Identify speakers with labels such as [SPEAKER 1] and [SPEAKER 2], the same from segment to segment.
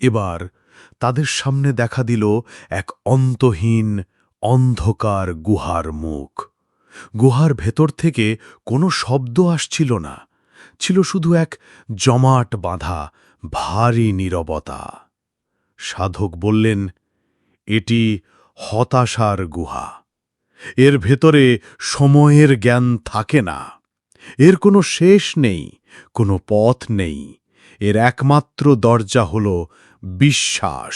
[SPEAKER 1] এবার তাদের সামনে দেখা দিল এক অন্তহীন, অন্ধকার গুহার মুখ। গুহার ভেতর থেকে কোনো শব্দ আসছিল না, ছিল শুধু এক জমাট বাঁধা, ভারী নীরবতা। সাধক বললেন, এটি হতাশার গুহা। এর ভেতরে সময়ের জ্ঞান থাকে না। এর কোনো শেষ নেই, কোনো পথ নেই। এর একমাত্র দরজা হল বিশ্বাস।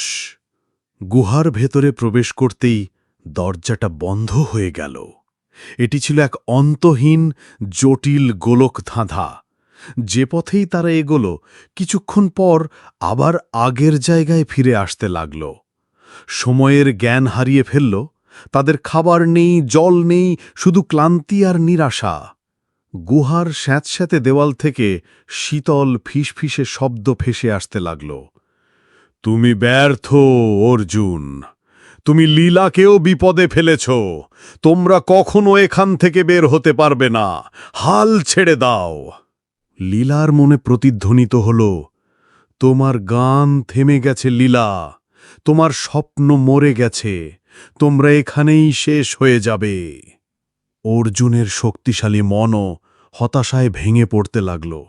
[SPEAKER 1] গুহার ভেতরে প্রবেশ করতেই দরজাটা বন্ধ হয়ে গেল। এটি ছিল এক অন্তহীন, জটিল গোলক ধাঁধা। যে পথেই তারা এগোলো, কিছুক্ষণ পর আবার আগের জায়গায় ফিরে আসতে লাগল। সময়ের জ্ঞান হারিয়ে ফেলল, তাদের খাবার নেই, জল নেই, শুধু ক্লান্তি আর নিরাশা। গুহার স্যাঁতস্যাঁতে দেওয়াল থেকে শীতল ফিসফিসে শব্দ ফেসে আসতে লাগল। তুমি ব্যর্থ, অর্জুন। তুমি লীলাকেও বিপদে ফেলেছ। তোমরা কখনো এখান থেকে বের হতে পারবে না। হাল ছেড়ে দাও। লীলার মনে প্রতিধ্বনিত হল, তোমার গান থেমে গেছে লীলা। তোমার স্বপ্ন মরে গেছে। তোমরা এখানেই শেষ হয়ে যাবে। অর্জুনের শক্তিশালী মনও হতাশায় ভেঙে পড়তে লাগল।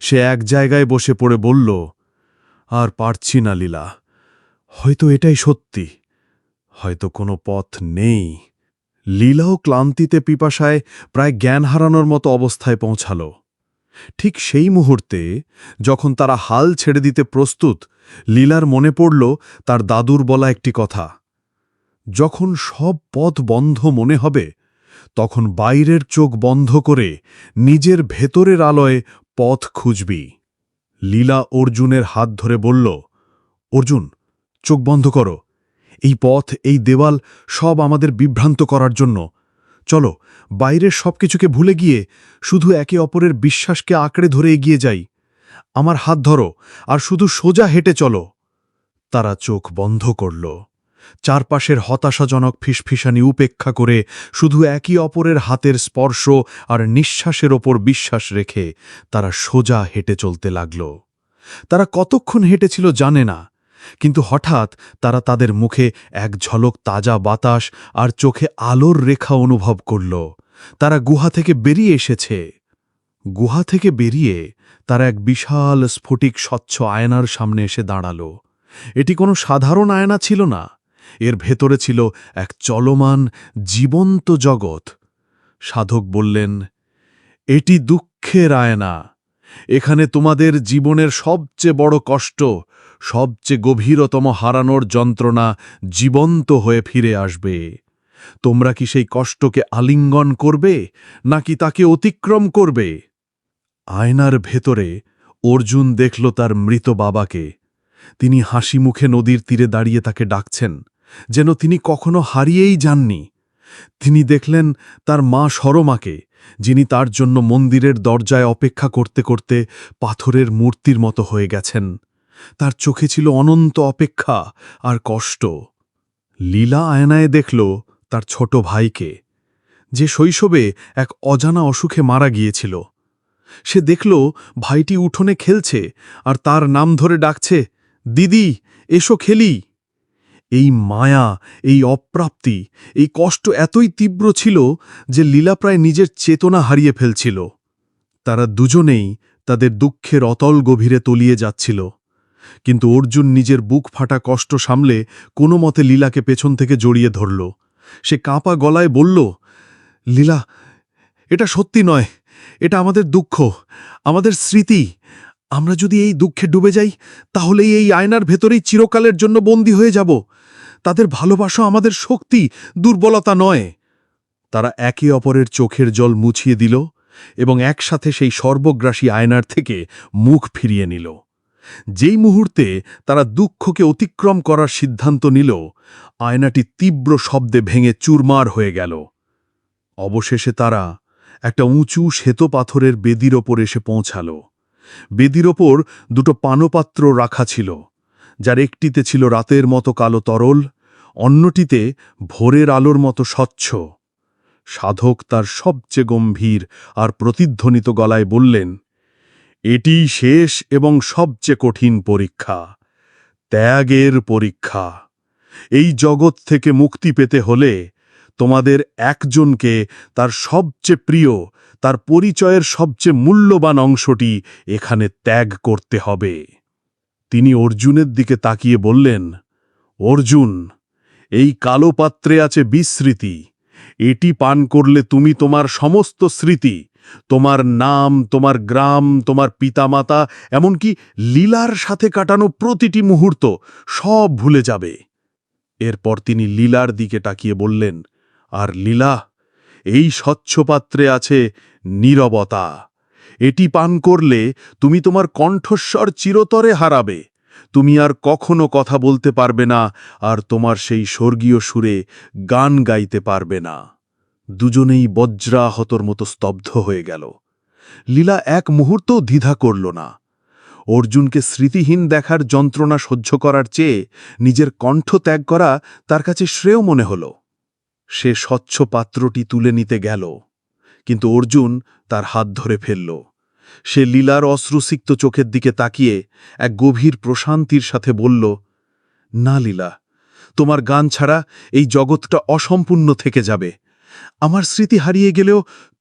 [SPEAKER 1] সে এক জায়গায় বসে পড়ে বলল আর পারছি না, লীলা। হয়তো এটাই সত্যি। হয়তো কোনো পথ নেই। লীলাও ক্লান্তিতে পিপাসায় প্রায় জ্ঞান হারানোর মতো অবস্থায় পৌঁছাল। ঠিক সেই মুহূর্তে, যখন তারা হাল ছেড়ে দিতে প্রস্তুত, লীলার মনে পড়ল তার দাদুর বলা একটি কথা। যখন সব পথ বন্ধ মনে হবে, তখন বাইরের চোখ বন্ধ করে নিজের ভেতরের আলোয় পথ খুঁজবি। লীলা অর্জুনের হাত ধরে বলল, অর্জুন, চোখ বন্ধ করো। এই পথ, এই দেওয়াল সব আমাদের বিভ্রান্ত করার জন্য। চলো, বাইরের সব কিছুকে ভুলে গিয়ে শুধু একে অপরের বিশ্বাসকে আঁকড়ে ধরে এগিয়ে যাই। আমার হাত ধরো, আর শুধু সোজা হেঁটে চলো। তারা চোখ বন্ধ করল। চারপাশের হতাশাজনক ফিসফিসানি উপেক্ষা করে শুধু একই অপরের হাতের স্পর্শ আর নিঃশ্বাসের ওপর বিশ্বাস রেখে তারা সোজা হেঁটে চলতে লাগল। তারা কতক্ষণ হেঁটেছিল জানে না, কিন্তু হঠাৎ তারা তাদের মুখে এক ঝলক তাজা বাতাস আর চোখে আলোর রেখা অনুভব করল। তারা গুহা থেকে বেরিয়ে এসেছে। গুহা থেকে বেরিয়ে তারা এক বিশাল স্ফটিক স্বচ্ছ আয়নার সামনে এসে দাঁড়াল। এটি কোনো সাধারণ আয়না ছিল না এর ভেতরে ছিল এক চলমান, জীবন্ত জগৎ। সাধক বললেন, এটি দুঃখের আয়না। এখানে তোমাদের জীবনের সবচেয়ে বড় কষ্ট, সবচেয়ে গভীরতম হারানোর যন্ত্রণা জীবন্ত হয়ে ফিরে আসবে। তোমরা কি সেই কষ্টকে আলিঙ্গন করবে, নাকি তাকে অতিক্রম করবে? আয়নার ভেতরে অর্জুন দেখল তার মৃত বাবাকে। তিনি হাসি মুখে নদীর তীরে দাঁড়িয়ে তাকে ডাকছেন যেন তিনি কখনো হারিয়েই যাননি। তিনি দেখলেন তার মা সরমাকে, যিনি তার জন্য মন্দিরের দরজায় অপেক্ষা করতে করতে পাথরের মূর্তির মতো হয়ে গেছেন। তার চোখে ছিল অনন্ত অপেক্ষা আর কষ্ট। লীলা আয়নায় দেখল তার ছোট ভাইকে, যে শৈশবে এক অজানা অসুখে মারা গিয়েছিল। সে দেখল ভাইটি উঠোনে খেলছে আর তার নাম ধরে ডাকছে, দিদি, এসো খেলি। এই মায়া, এই অপ্রাপ্তি, এই কষ্ট এতই তীব্র ছিল যে লীলা প্রায় নিজের চেতনা হারিয়ে ফেলছিল। তারা দুজনেই তাদের দুঃখের অতল গভীরে তলিয়ে যাচ্ছিল। কিন্তু অর্জুন নিজের বুক ফাটা কষ্ট সামলে কোনো মতে লীলাকে পেছন থেকে জড়িয়ে ধরল। সে কাঁপা গলায় বলল, লীলা, এটা সত্যি নয়, এটা আমাদের দুঃখ, আমাদের স্মৃতি। আমরা যদি এই দুঃখে ডুবে যাই তাহলেই এই আয়নার ভেতরেই চিরকালের জন্য বন্দী হয়ে যাব। তাদের ভালোবাসা আমাদের শক্তি, দুর্বলতা নয়। তারা একে অপরের চোখের জল মুছিয়ে দিল এবং একসাথে সেই সর্বগ্রাসী আয়নার থেকে মুখ ফিরিয়ে নিল। যেই মুহূর্তে তারা দুঃখকে অতিক্রম করার সিদ্ধান্ত নিল, আয়নাটি তীব্র শব্দে ভেঙে চুরমার হয়ে গেল। অবশেষে তারা একটা উঁচু শ্বেত পাথরের বেদির ওপর এসে পৌঁছাল। বেদির ওপর দুটো পানপাত্র রাখা ছিল। যার একটিতে ছিল রাতের মতো কালো তরল, অন্যটিতে ভোরের আলোর মতো স্বচ্ছ। সাধক তার সবচেয়ে গম্ভীর আর প্রতিধ্বনিত গলায় বললেন, এটি শেষ এবং সবচেয়ে কঠিন পরীক্ষা, ত্যাগের পরীক্ষা। এই জগৎ থেকে মুক্তি পেতে হলে তোমাদের একজনকে তার সবচেয়ে প্রিয়, তার পরিচয়ের সবচেয়ে মূল্যবান অংশটি এখানে ত্যাগ করতে হবে। তিনি অর্জুনের দিকে তাকিয়ে বললেন, অর্জুন, এই কালো পাত্রে আছে বিস্মৃতি। এটি পান করলে তুমি তোমার সমস্ত স্মৃতি, তোমার নাম, তোমার গ্রাম, তোমার পিতামাতা, এমনকি লীলার সাথে কাটানো প্রতিটি মুহূর্ত সব ভুলে যাবে। এরপর তিনি লীলার দিকে তাকিয়ে বললেন, আর লীলা, এই স্বচ্ছ পাত্রে আছে নীরবতা। এটি পান করলে তুমি তোমার কণ্ঠস্বর চিরতরে হারাবে। তুমি আর কখনো কথা বলতে পারবে না, আর তোমার সেই স্বর্গীয় সুরে গান গাইতে পারবে না। দুজনেই বজ্রাহতর মতো স্তব্ধ হয়ে গেল। লীলা এক মুহূর্তও দ্বিধা করল না। অর্জুনকে স্মৃতিহীন দেখার যন্ত্রণা সহ্য করার চেয়ে নিজের কণ্ঠ ত্যাগ করা তার কাছে শ্রেয় মনে হল। সে স্বচ্ছ পাত্রটি তুলে নিতে গেল। কিন্তু অর্জুন তার হাত ধরে ফেলল। সে লীলার অশ্রুসিক্ত চোখের দিকে তাকিয়ে এক গভীর প্রশান্তির সাথে বলল, না লীলা, তোমার গান ছাড়া এই জগৎটা অসম্পূর্ণ থেকে যাবে। আমার স্মৃতি হারিয়ে গেলেও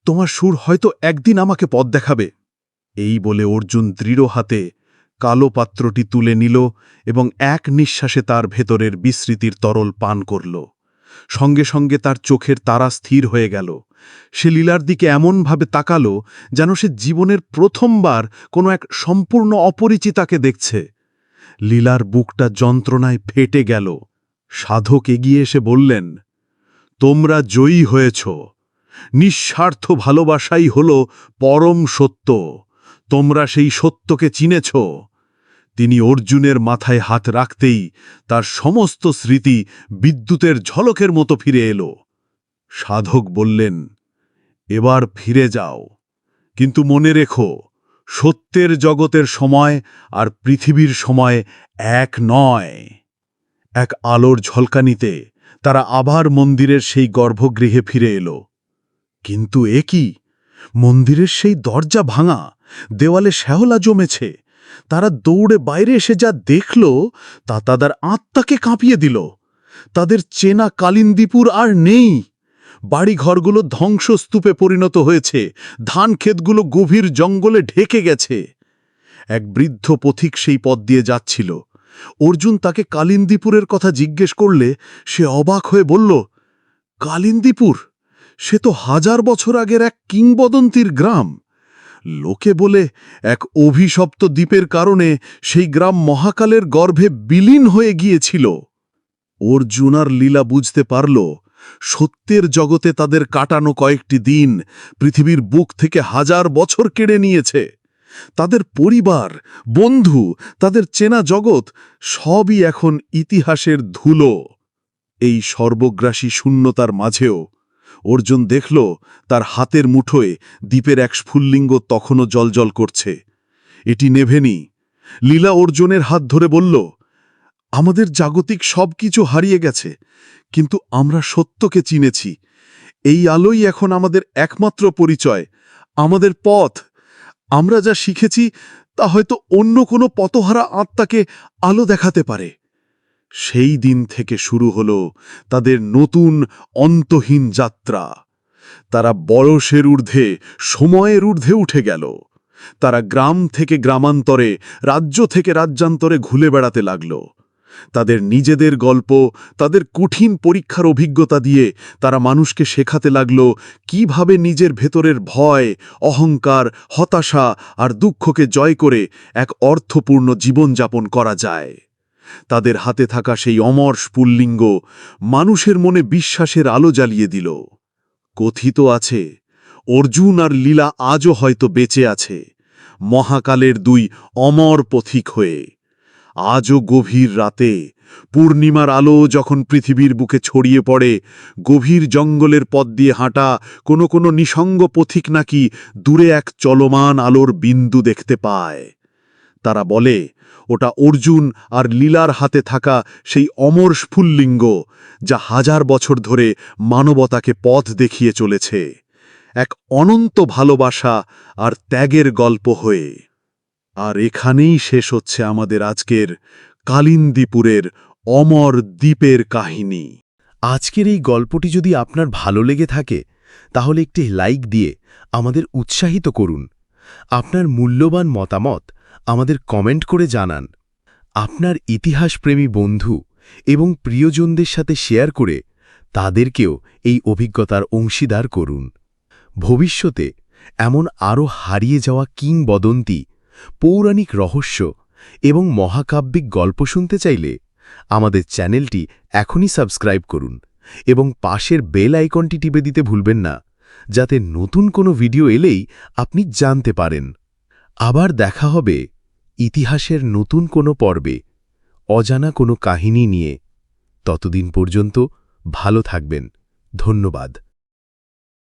[SPEAKER 1] তোমার সুর হয়তো একদিন আমাকে পথ দেখাবে। এই বলে অর্জুন দৃঢ় হাতে কালো পাত্রটি তুলে নিল এবং এক নিঃশ্বাসে তার ভেতরের বিস্মৃতির তরল পান করল। সঙ্গে সঙ্গে তার চোখের তারা স্থির হয়ে গেল। সে লীলার দিকে এমনভাবে তাকালো যেন সে জীবনের প্রথমবার কোনো এক সম্পূর্ণ অপরিচিতাকে দেখছে। লীলার বুকটা যন্ত্রণায় ফেটে গেল। সাধক এগিয়ে এসে বললেন, তোমরা জয়ী হয়েছ। নিঃস্বার্থ ভালোবাসাই হল পরম সত্য। তোমরা সেই সত্যকে চিনেছ। তিনি অর্জুনের মাথায় হাত রাখতেই তার সমস্ত স্মৃতি বিদ্যুতের ঝলকের মতো ফিরে এলো। সাধক বললেন, এবার ফিরে যাও। কিন্তু মনে রেখো, সত্যের জগতের সময় আর পৃথিবীর সময় এক নয়। এক আলোর ঝলকানিতে তারা আবার মন্দিরের সেই গর্ভগৃহে ফিরে এলো। কিন্তু এ কি? মন্দিরের সেই দরজা ভাঙা, দেওয়ালে শ্যাওলা জমেছে। তারা দৌড়ে বাইরে এসে যা দেখল, তা তাদের আত্মাকে কাঁপিয়ে দিল। তাদের চেনা কালিন্দীপুর আর নেই। বাড়িঘরগুলো ধ্বংসস্তূপে পরিণত হয়েছে। ধান ক্ষেতগুলো গভীর জঙ্গলে ঢেকে গেছে। এক বৃদ্ধ পথিক সেই পথ দিয়ে যাচ্ছিল। অর্জুন তাকে কালিন্দীপুরের কথা জিজ্ঞেস করলে সে অবাক হয়ে বলল, কালিন্দীপুর? সে তো হাজার বছর আগের এক কিংবদন্তির গ্রাম। লোকে বলে, এক অভিশপ্ত দ্বীপের কারণে সেই গ্রাম মহাকালের গর্ভে বিলীন হয়ে গিয়েছিল। অর্জুন আর লীলা বুঝতে পারল, সত্যের জগতে তাদের কাটানো কয়েকটি দিন পৃথিবীর বুক থেকে হাজার বছর কেড়ে নিয়েছে। তাদের পরিবার, বন্ধু, তাদের চেনা জগৎ সবই এখন ইতিহাসের ধুলো। এই সর্বগ্রাসী শূন্যতার মাঝেও অর্জুন দেখল, তার হাতের মুঠোয় দ্বীপের এক স্ফুল্লিঙ্গ তখনও জলজল করছে। এটি নেভেনি। লীলা অর্জুনের হাত ধরে বলল, আমাদের জাগতিক সব কিছু হারিয়ে গেছে, কিন্তু আমরা সত্যকে চিনেছি। এই আলোই এখন আমাদের একমাত্র পরিচয়, আমাদের পথ। আমরা যা শিখেছি, তা হয়তো অন্য কোনো পতহারা আত্মাকে আলো দেখাতে পারে। সেই দিন থেকে শুরু হল তাদের নতুন অন্তহীন যাত্রা। তারা বয়সের ঊর্ধ্বে, সময়ের ঊর্ধ্বে উঠে গেল। তারা গ্রাম থেকে গ্রামান্তরে, রাজ্য থেকে রাজ্যান্তরে ঘুলে বেড়াতে লাগল। তাদের নিজেদের গল্প, তাদের কঠিন পরীক্ষার অভিজ্ঞতা দিয়ে তারা মানুষকে শেখাতে লাগল কীভাবে নিজের ভেতরের ভয়, অহংকার, হতাশা আর দুঃখকে জয় করে এক অর্থপূর্ণ জীবনযাপন করা যায়। তাদের হাতে থাকা সেই অমর স্ফুল্লিঙ্গ মানুষের মনে বিশ্বাসের আলো জ্বালিয়ে দিল। কথিত আছে, অর্জুন আর লীলা আজও হয়তো বেঁচে আছে, মহাকালের দুই অমর পথিক হয়ে। আজও গভীর রাতে, পূর্ণিমার আলো যখন পৃথিবীর বুকে ছড়িয়ে পড়ে, গভীর জঙ্গলের পথ দিয়ে হাঁটা কোনো কোনো নিসঙ্গ পথিক নাকি দূরে এক চলমান আলোর বিন্দু দেখতে পায়। তারা বলে, ওটা অর্জুন আর লীলার হাতে থাকা সেই অমর স্ফুল্লিঙ্গ যা হাজার বছর ধরে মানবতাকে পথ দেখিয়ে চলেছে। এক অনন্ত ভালোবাসা আর ত্যাগের গল্প হয়ে। আর এখানেই শেষ হচ্ছে আমাদের আজকের কালিন্দীপুরের অমর দ্বীপের কাহিনী।
[SPEAKER 2] আজকের এই গল্পটি যদি আপনার ভালো লেগে থাকে, তাহলে একটি লাইক দিয়ে আমাদের উৎসাহিত করুন। আপনার মূল্যবান মতামত আমাদের কমেন্ট করে জানান। আপনার ইতিহাসপ্রেমী বন্ধু এবং প্রিয়জনদের সাথে শেয়ার করে তাদেরকেও এই অভিজ্ঞতার অংশীদার করুন। ভবিষ্যতে এমন আরও হারিয়ে যাওয়া কিংবদন্তি, পৌরাণিক রহস্য এবং মহাকাব্যিক গল্প শুনতে চাইলে আমাদের চ্যানেলটি এখনই সাবস্ক্রাইব করুন এবং পাশের বেল আইকনটি টিপে দিতে ভুলবেন না, যাতে নতুন কোনো ভিডিও এলেই আপনি জানতে পারেন। আবার দেখা হবে ইতিহাসের নতুন কোনো পর্বে, অজানা কোনো কাহিনী নিয়ে। ততদিন পর্যন্ত ভালো থাকবেন। ধন্যবাদ।